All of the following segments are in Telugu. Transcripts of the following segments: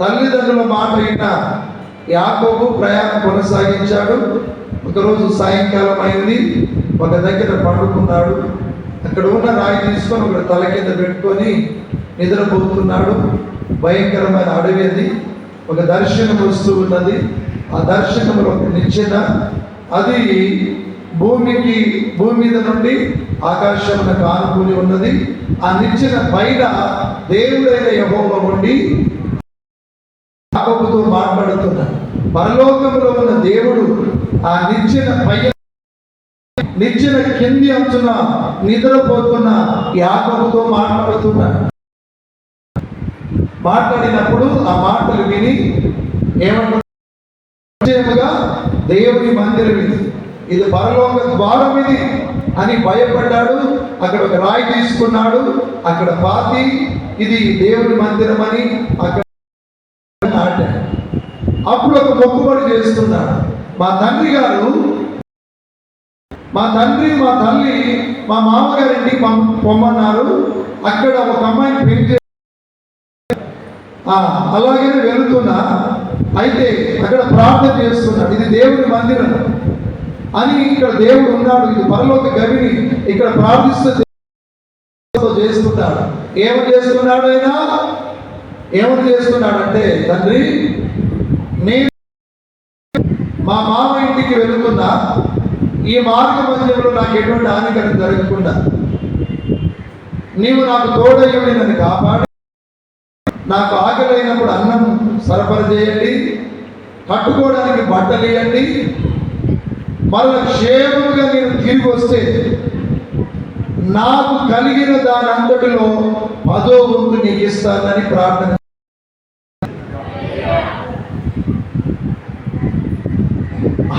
తల్లిదండ్రుల మాట విన్న యాకోబు ప్రయాణం కొనసాగించాడు. ఒకరోజు సాయంకాలం అయింది ఒక దగ్గర పండుకున్నాడు. అక్కడ ఉన్న రాయి తీసుకొని ఒక తల కింద పెట్టుకొని నిద్రపోతున్నాడు. భయంకరమైన అడవి అది. ఒక దర్శనం వస్తూ ఉన్నది. ఆ దర్శనంలో ఒక నిచ్చెన అది భూమికి భూమి మీద నుండి ఆకాశమున కానుకూలి ఉన్నది. ఆ నిచ్చెన పైన దేవుడైన యహోవ ఉండి యాకోబుతో మాట్లాడుతున్నాడు. పరలోకంలో ఉన్న దేవుడు ఆ నిచ్చిన పై నిచ్చిన కింది అంచున నిద్రపోతున్న యాకోబుతో మాట్లాడుతున్నాడు. మాట్లాడినప్పుడు ఆ మాటలు విని ఏమంటున్నాడు? దేవుని మందిరం ఇది. ఇది పరలోక ద్వారం ఇది అని భయపడ్డాడు. అక్కడ ఒక రాయి తీసుకున్నాడు. అక్కడ పాతి ఇది దేవుని మందిరం అని అక్కడ అప్పుడు ఒక మొక్కుబడి చేస్తున్నాడు మా తండ్రి గారు మా తండ్రి మా తల్లి మా మామగారింటికి పం- పొమ్మన్నారు. అక్కడ ఒక అమ్మాయిని పెళ్ళి అలాగే వెళుతున్నా. అయితే అక్కడ ప్రార్థన చేస్తున్నాడు ఇది దేవుని మందిరం అని ఇక్కడ దేవుడు ఉన్నాడు. ఇది పరలోక గవిని ఇక్కడ ప్రార్థిస్తూ చేస్తున్నాడు. ఏమని చేస్తున్నాడు ఆయన? ఏమని చేస్తున్నాడంటే తండ్రి నేను మా మామ ఇంటికి వెళ్ళకుండా ఈ మార్గ మధ్యంలో నాకు ఎటువంటి హానికరం జరగకుండా నీవు నాకు తోడయ్యుడి నన్ను కాపాడి. నాకు ఆకలైనప్పుడు అన్నం సరఫరా చేయండి. కట్టుకోవడానికి బట్టలు ఇవ్వండి మరల క్షేమంగా నేను తిరిగి వస్తే నాకు కలిగిన దాని అంతటిలో పదో వంతు నీకు ఇస్తానని ప్రార్థన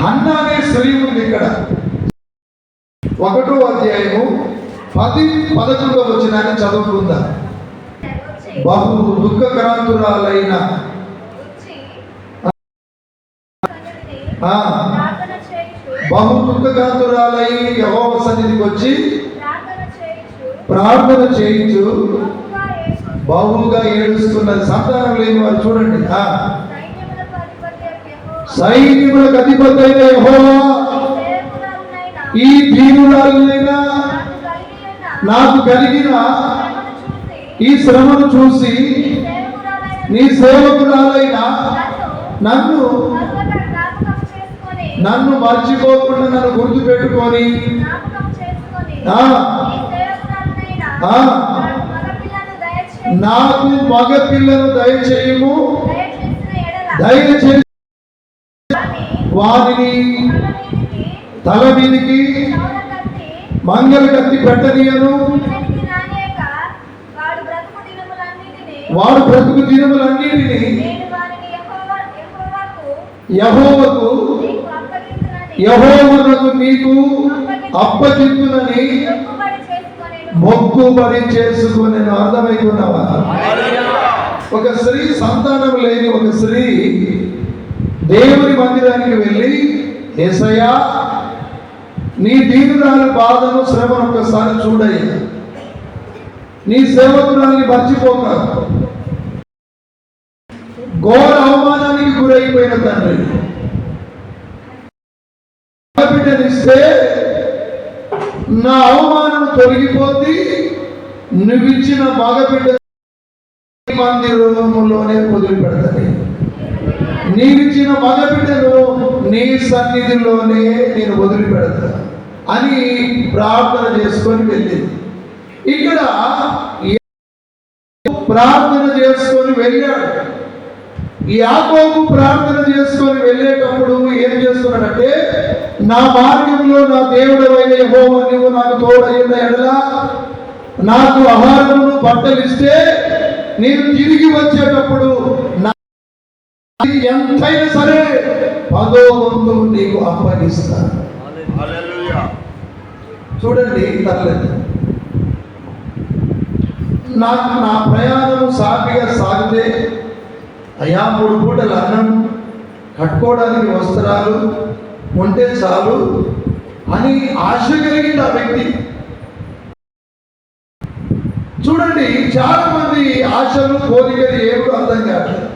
అన్న అనే ఉంది ఇక్కడ. ఒకటో అధ్యాయము పది పదకొండో వచ్చినాన్ని చదువుకుందా. బహు దుఃఖక్రాంతురాలైన ఆ, బహు దుఃఖకాంతురాలై యహోవ సన్నిధికి వచ్చి ప్రార్థన చేయించు. బహుగా ఏడుస్తున్నది సంతానం లేని వారు చూడండి. ఆ, సైన్యములకు అధిపతి అయిన యెహోవా ఈ దీనురాలైనా నాకు కలిగిన ఈ శ్రమను చూసి నీ సేవకురాలైన నన్ను నన్ను మర్చిపోకుండా నన్ను గుర్తు పెట్టుకొని నాకు మగ పిల్లను దయచేయము దయచేసి వారిని తల మీదికి మంగళ కత్తి పెట్టనీయను. వాడు బ్రతుకు దినములన్నిటిని యహోవకు యహోవనకు నీకు అప్పచెప్పునని మొక్కుబడి చేసుకుని అర్థమైతున్నావా ఒక స్త్రీ సంతానం లేని ఒక స్త్రీ దేవుని మందిరానికి వెళ్ళి ఏసయ్యా నీ దీనురాలి బాధను శ్రమను ఒకసారి చూడయ్యా. నీ సేవకురాల్ని మర్చిపోక. ఘోర అవమానానికి గురైపోయిన తండ్రి. బిడ్డనిస్తే నా అవమానం తొలగిపోద్ది. నువ్విచ్చిన మగబిడ్డ మందిరంలోనే వదిలిపెడతాయి నీవిచ్చిన మగబిడ్డను నీ సన్నిధిలోనే నేను వదిలిపెడతా అని ప్రార్థన చేసుకొని వెళ్ళింది. ఇక్కడ ప్రార్థన చేసుకొని వెళ్ళాడు. యాకోబు ప్రార్థన చేసుకొని వెళ్ళేటప్పుడు ఏం చేస్తున్నాడంటే నా మార్గంలో నా దేవుడు అయిన యెహోవా నువ్వు నాకు తోడైన ఎడలా నాకు ఆహారమును బట్టలిస్తే నేను తిరిగి వచ్చేటప్పుడు నా ఎంతైనా సరే పదో వంతు నీకు అప్పగిస్తాను చూడండి తల్లి నాకు నా ప్రయాణం సాఫీగా సాగితే అయా మూడు పూటలు అన్నం కట్టుకోవడానికి వస్త్రాలు ఉంటే చాలు అని ఆశ కలిగింది ఆ వ్యక్తి. చూడండి చాలా మంది ఆశలు కోరికలు ఏమిటో అర్థం కావట్లేదు.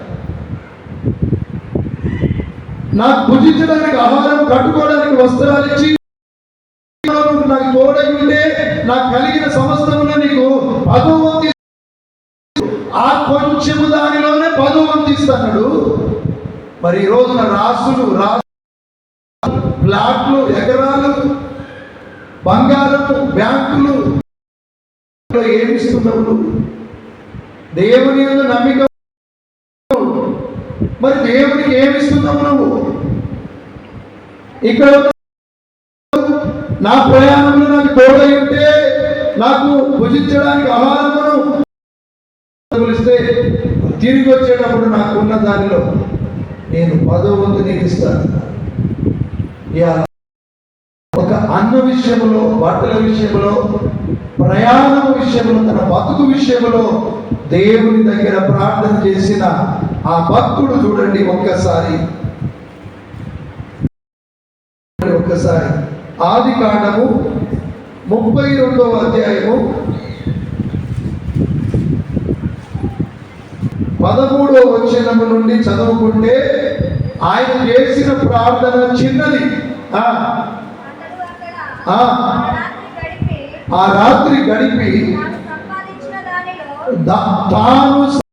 నాకు భుజించడానికి ఆహారం కట్టుకోవడానికి వస్త్రాలు ఇచ్చి నాకు తోడై ఉంటే నాకు కలిగిన సమస్తమున నీకు పదవు ఆ కొంచెము దానిలోనే పదవు ఇస్తాడు మరి ఈ రోజున రాసులు రా ప్లాట్లు ఎకరాలు బంగారము బ్యాంకులు ఏమిస్తున్నావు నువ్వు? దేవుని నమ్మిక మరి దేవునికి ఏమి ఇస్తున్నావు నువ్వు? ఇక్కడ నా ప్రయాణంలో నాకు తోడై ఉంటే నాకు భుజించడానికి ఆహారమును పిలిస్తే తిరిగి వచ్చేటప్పుడు నాకున్న దానిలో నేను పదో వంతు నీకు ఇస్తాను. ఒక అన్న విషయంలో బట్టల విషయంలో ప్రయాణం విషయంలో తన బతుకు విషయంలో దేవుని దగ్గర ప్రార్థన చేసిన ఆ భక్తుడు చూడండి ఒక్కసారి. ఒక్కసారి. ఆది కాండము ముప్పై రెండవ అధ్యాయము పదమూడవ వచనము నుండి చదువుకుంటే ఆయన చేసిన ప్రార్థన చిన్నది. ఆ. రాత్రి గడిపి తాను